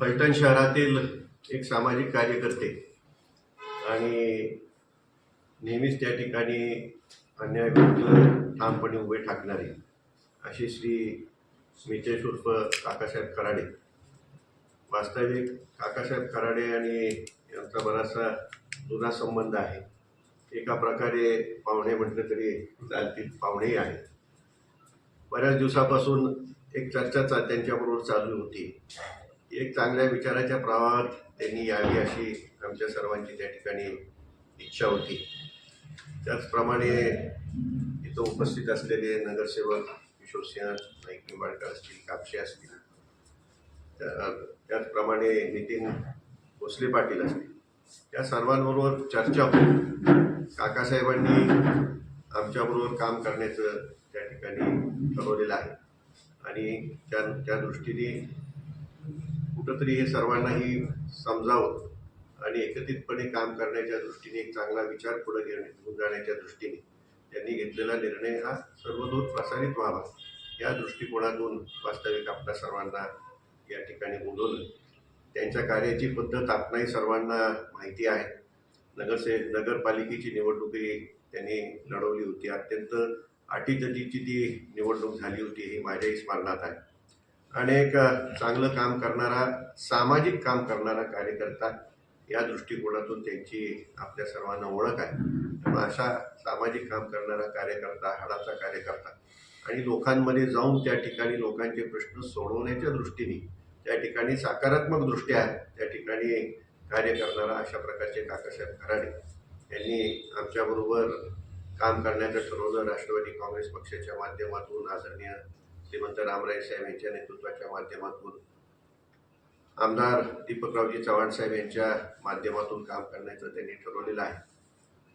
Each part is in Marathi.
फलटण शहरातील एक सामाजिक कार्यकर्ते आणि नेहमीच त्या ठिकाणी अन्यायविरुद्ध ठामपणे उभे ठाकणारे अशी श्री मितेश उर्फ काकासाहेब कराडे. वास्तविक काकासाहेब कराडे आणि यांचा बराचसा जुना संबंध आहे. एका प्रकारे पाहुणे म्हटलं तरी चालतील पाहुणेही आहेत. बऱ्याच दिवसापासून एक चर्चा त्यांच्याबरोबर चालू होती. एक चांगल्या विचाराच्या प्रवाहात त्यांनी यावी अशी आमच्या सर्वांची त्या ठिकाणी इच्छा होती. त्याचप्रमाणे इथं उपस्थित असलेले नगरसेवक किशोरसिंह नाईक निंबाळकर असतील कापशे असतील त्याचप्रमाणे नितीन भोसले पाटील असतील. त्या सर्वांबरोबर चर्चा होऊन काकासाहेबांनी आमच्याबरोबर काम करण्याचं त्या ठिकाणी ठरवलेलं आहे. आणि त्या त्या दृष्टीने कुठंतरी हे सर्वांनाही समजावं आणि एकत्रितपणे काम करण्याच्या दृष्टीने एक चांगला विचार पुढे घेणे घेऊन जाण्याच्या दृष्टीने त्यांनी घेतलेला निर्णय हा सर्वदूर प्रसारित व्हावा. या दृष्टिकोनातून वास्तविक आपल्या सर्वांना या ठिकाणी बोलवलं. त्यांच्या कार्याची पद्धत आपणाही सर्वांना माहिती आहे. नगरसे नगरपालिकेची निवडणुकही त्यांनी लढवली होती. अत्यंत अटीतटीची ती निवडणूक झाली होती ही माझ्याही स्मरणात आहे. अनेक चांगलं काम करणारा सामाजिक काम करणारा कार्यकर्ता या दृष्टिकोनातून त्यांची आपल्या सर्वांना ओळख आहे. त्यामुळे अशा सामाजिक काम करणारा कार्यकर्ता हाडाचा कार्यकर्ता आणि लोकांमध्ये जाऊन त्या ठिकाणी लोकांचे प्रश्न सोडवण्याच्या दृष्टीने त्या ठिकाणी सकारात्मक दृष्ट्या त्या ठिकाणी कार्य करणारा अशा प्रकारचे काकासाहेब खराडे यांनी आमच्याबरोबर काम करण्याचं ठरवलं. राष्ट्रवादी काँग्रेस पक्षाच्या माध्यमातून आदरणीय श्रीमंत रामराय साहेब यांच्या नेतृत्वाच्या माध्यमातून आमदार दीपकरावजी चव्हाण साहेब यांच्या माध्यमातून काम करण्याचं त्यांनी ठरवलेलं आहे.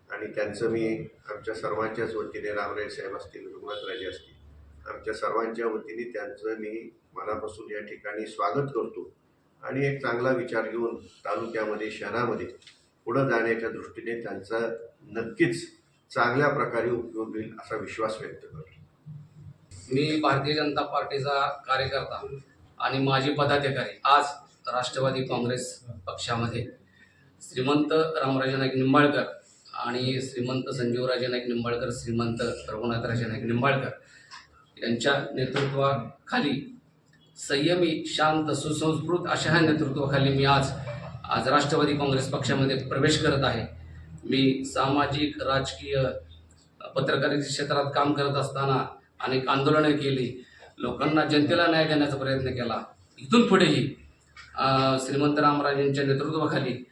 आणि त्यांचं मी आमच्या सर्वांच्याच वतीने रामराय साहेब असतील रघुनाथराजे असतील आमच्या सर्वांच्या वतीने त्यांचं मी मनापासून या ठिकाणी स्वागत करतो. आणि एक चांगला विचार घेऊन तालुक्यामध्ये शहरामध्ये पुढं जाण्याच्या दृष्टीने त्यांचा नक्कीच चांगल्या प्रकारे उपयोग होईल असा विश्वास व्यक्त करतो. मी भारतीय जनता पार्टीचा कार्यकर्ता आणि माजी पदाधिकारी आज राष्ट्रवादी काँग्रेस पक्षामध्ये. श्रीमंत रामराजे नाईक निंबाळकर आणि श्रीमंत संजीवराजे नाईक निंबाळकर श्रीमंत रघुनाथराजे नाईक निंबाळकर यांच्या नेतृत्वाखाली संयमी शांत सुसंस्कृत अशा ह्या नेतृत्वाखाली मी आज आज राष्ट्रवादी काँग्रेस पक्षामध्ये प्रवेश करत आहे. मी सामाजिक राजकीय पत्रकारिता क्षेत्रात काम करत असताना अनेक आंदोलनं केली. लोकांना जनतेला न्याय देण्याचा प्रयत्न केला. इथून पुढेही श्रीमंत रामराजेंच्या नेतृत्वाखाली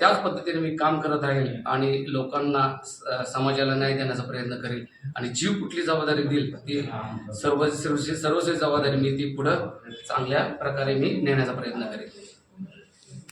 त्याच पद्धतीने मी काम करत राहील आणि लोकांना स- समाजाला न्याय देण्याचा प्रयत्न करेल आणि जीव कुठली जबाबदारी देईल ती सर्व सर्वस्वी जबाबदारी मी ती पुढं चांगल्या प्रकारे मी नेण्याचा प्रयत्न करेल.